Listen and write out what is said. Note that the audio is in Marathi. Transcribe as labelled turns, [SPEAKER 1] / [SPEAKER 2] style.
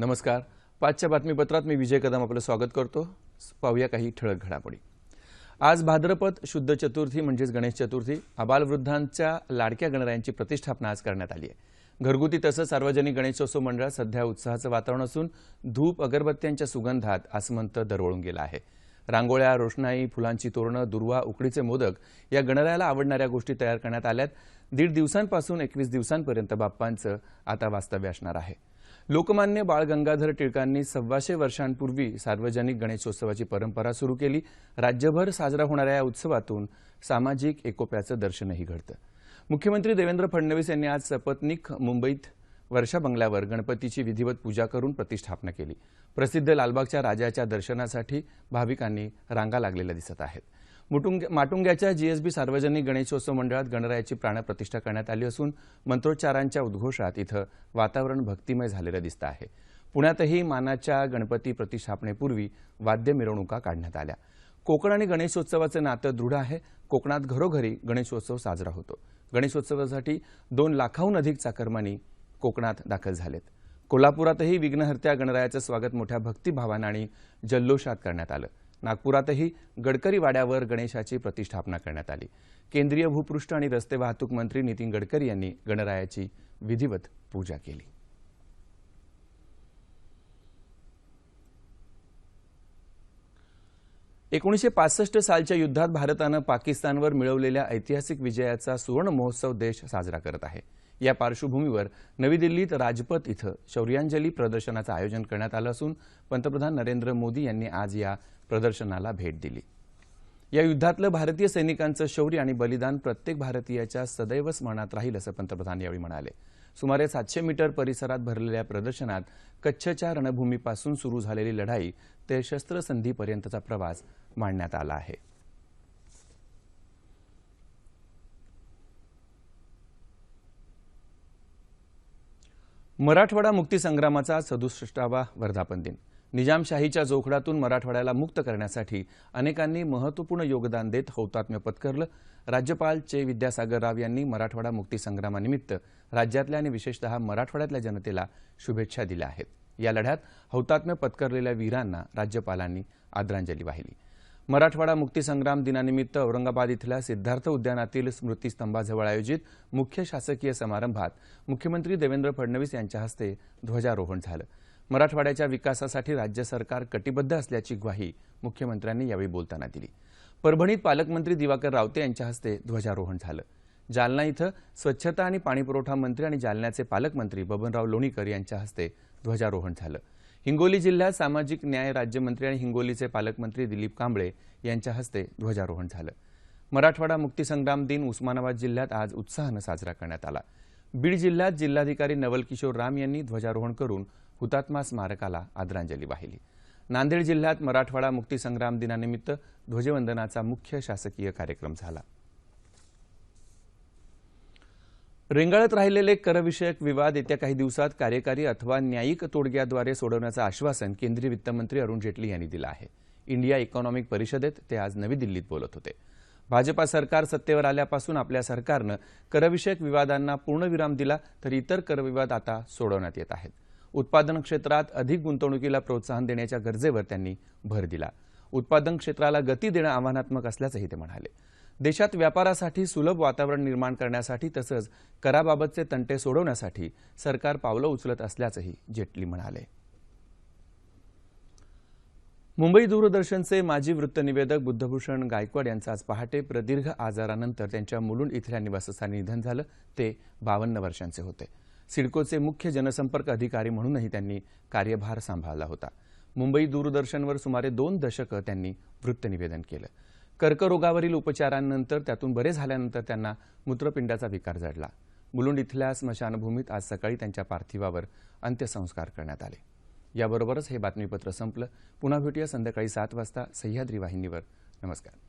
[SPEAKER 1] नमस्कार. पाचच्या बातमीपत्रात मी विजय कदम आपलं स्वागत करतो. पाहूया काही ठळक घडामोडी. आज भाद्रपद शुद्ध चतुर्थी म्हणजेच गणेश चतुर्थी आबालवृद्धांच्या लाडक्या गणरायांची प्रतिष्ठापना आज करण्यात आली आहे. घरगुती तसंच सार्वजनिक गणेशोत्सव मंडळात सध्या उत्साहाचं वातावरण असून धूप अगरबत्त्यांच्या सुगंधात आसमंत दरवळून गेला आहे. रांगोळ्या रोषणाई फुलांची तोरणं दुर्वा उकडीचे मोदक या गणरायाला आवडणाऱ्या गोष्टी तयार करण्यात आल्यात. दीड दिवसांपासून एकवीस दिवसांपर्यंत बाप्पांचं आता वास्तव्य असणार आहे. लोकमान्य बाळ गंगाधर टिळकांनी सव्वाशे वर्षांपूर्वी सार्वजनिक गणेशोत्सवाची परंपरा सुरू केली. राज्यभर साजरा होणाऱ्या या उत्सवातून सामाजिक एकोप्याचं दर्शनही घडतं. मुख्यमंत्री देवेंद्र फडणवीस यांनी आज सपत्नीक मुंबईत वर्षा बंगल्यावर गणपतीची विधिवत पूजा करून प्रतिष्ठापना केली. प्रसिद्ध लालबागच्या राजाच्या दर्शनासाठी भाविकांनी रांगा लागलेल्या दिसत आहेत. मुटुंग माटुंग्याच्या जीएसबी सार्वजनिक गणेशोत्सव मंडळात गणरायाची प्राणप्रतिष्ठा करण्यात आली असून मंत्रोच्चारांच्या उद्घोषात इथं वातावरण भक्तिमय झालेलं दिसतं आहे. पुण्यातही मानाच्या गणपती प्रतिष्ठापनेपूर्वी वाद्य मिरवणुका काढण्यात आल्या. कोकण आणि गणेशोत्सवाचं नातं दृढ आहे. कोकणात घरोघरी गणेशोत्सव साजरा होतो. गणेशोत्सवासाठी दोन लाखाहून अधिक चाकरमानी कोकणात दाखल झालेत. कोल्हापुरातही विघ्नहर्त्या गणरायाचं स्वागत मोठ्या भक्तिभावानं आणि जल्लोषात करण्यात आलं. नागपुरातही गडकरी वाड्यावर गणेशाची प्रतिष्ठापना करण्यात आली. केंद्रीय भूपृष्ठ आणि रस्ते वाहतूक मंत्री नितीन गडकरी यांनी गणरायाची विधिवत पूजा केली. एकोणीसशे पासष्ट सालच्या युद्धात भारतानं पाकिस्तानवर मिळवलेल्या ऐतिहासिक विजयाचा सुवर्ण महोत्सव देश साजरा करत आहे. या पार्श्वभूमीवर नवी दिल्लीत राजपथ इथं शौर्यांजली प्रदर्शनाचं आयोजन करण्यात आलं असून पंतप्रधान नरेंद्र मोदी यांनी आज या प्रदर्शनाला भेट दिली. या युद्धातलं भारतीय सैनिकांचं शौर्य आणि बलिदान प्रत्येक भारतीयाच्या सदैव स्मरणात राहील असं पंतप्रधान यावेळी म्हणाले. सुमारे सातशे मीटर परिसरात भरलेल्या प्रदर्शनात कच्छच्या रणभूमीपासून सुरू झालेली लढाई ते शस्त्रसंधीपर्यंतचा प्रवास मांडण्यात आला आहे. मराठवाडा मुक्तीसंग्रामाचा सदुसष्टावा वर्धापन दिन. निजामशाहीच्या जोखडातून मराठवाड्याला मुक्त करण्यासाठी अनेकांनी महत्त्वपूर्ण योगदान देत हौतात्म्य पत्करलं. राज्यपाल चे विद्यासागर राव यांनी मराठवाडा मुक्तीसंग्रामानिमित्त राज्यातल्या आणि विशेषतः मराठवाड्यातल्या जनतेला शुभेच्छा दिल्या आहेत. या लढ्यात हौतात्म्य पत्करलेल्या वीरांना राज्यपालांनी आदरांजली वाहिली. मराठवाडा मुक्तीसंग्राम दिनानिमित्त औरंगाबाद इथल्या सिद्धार्थ उद्यानातील स्मृतीस्तंभाजवळ आयोजित मुख्य शासकीय समारंभात मुख्यमंत्री देवेंद्र फडणवीस यांच्या हस्ते ध्वजारोहण झालं. मराठवाड्याच्या विकासासाठी राज्य सरकार कटिबद्ध असल्याची ग्वाही मुख्यमंत्र्यांनी यावेळी बोलताना दिली. परभणीत पालकमंत्री दिवाकर रावते यांच्या हस्ते ध्वजारोहण झालं. जालना इथं स्वच्छता आणि पाणीपुरवठा मंत्री आणि जालन्याचे पालकमंत्री बबनराव लोणीकर यांच्या हस्ते ध्वजारोहण झालं. हिंगोली जिल्ह्यात सामाजिक न्याय राज्यमंत्री आणि हिंगोलीचे पालकमंत्री दिलीप कांबळे यांच्या हस्ते ध्वजारोहण झालं. मराठवाडा मुक्तीसंग्राम दिन उस्मानाबाद जिल्ह्यात आज उत्साहानं साजरा करण्यात आला. बीड जिल्ह्यात जिल्हाधिकारी नवल किशोर राम यांनी ध्वजारोहण करून हुतात्मा स्मारकाला आदरांजली वाहिली. नांदेड जिल्ह्यात मराठवाडा मुक्तीसंग्राम दिनानिमित्त ध्वजवंदनाचा मुख्य शासकीय कार्यक्रम झाला. रेंगाळत राहिलेले करविषयक विवाद येत्या काही दिवसात कार्यकारी अथवा न्यायिक तोडग्याद्वारे सोडवण्याचं आश्वासन केंद्रीय वित्तमंत्री अरुण जेटली यांनी दिलं आहे. इंडिया इकॉनॉमिक परिषदेत ते आज नवी दिल्लीत बोलत होते. भाजपा सरकार सत्तेवर आल्यापासून आपल्या सरकारनं करविषयक विवादांना पूर्णविराम दिला तर इतर करविवाद आता सोडवण्यात येत आहेत. उत्पादन क्षेत्रात अधिक गुंतवणुकीला प्रोत्साहन देण्याच्या गरजेवर त्यांनी भर दिला. उत्पादन क्षेत्राला गती देणं आव्हानात्मक असल्याचंही ते म्हणाले. देशात व्यापारासाठी सुलभ वातावरण निर्माण करण्यासाठी तसंच कराबाबतचे तंटे सोडवण्यासाठी सरकार पावलं उचलत असल्याचंही जेटली म्हणाले. मुंबई दूरदर्शनचे माजी वृत्तनिवेदक बुद्धभूषण गायकवाड यांचं आज पहाटे प्रदीर्घ आजारानंतर त्यांच्या मुलुंड इथल्या निवासस्थानी निधन झालं. ते बावन्न वर्षांचे होते. सिडकोचे मुख्य जनसंपर्क अधिकारी म्हणूनही त्यांनी कार्यभार सांभाळला होता. मुंबई दूरदर्शनवर सुमारे दोन दशकं त्यांनी वृत्तनिवेदन केलं. कर्करोगावरील उपचारांनंतर त्यातून बरे झाल्यानंतर त्यांना मूत्रपिंडाचा विकार जडला मुलुंड इथल्या स्मशानभूमीत आज सकाळी त्यांच्या पार्थिवावर अंत्यसंस्कार करण्यात आले. याबरोबरच हे बातमीपत्र संपलं. पुन्हा भेटूया संध्याकाळी सात वाजता सह्याद्री वाहिनीवर. नमस्कार.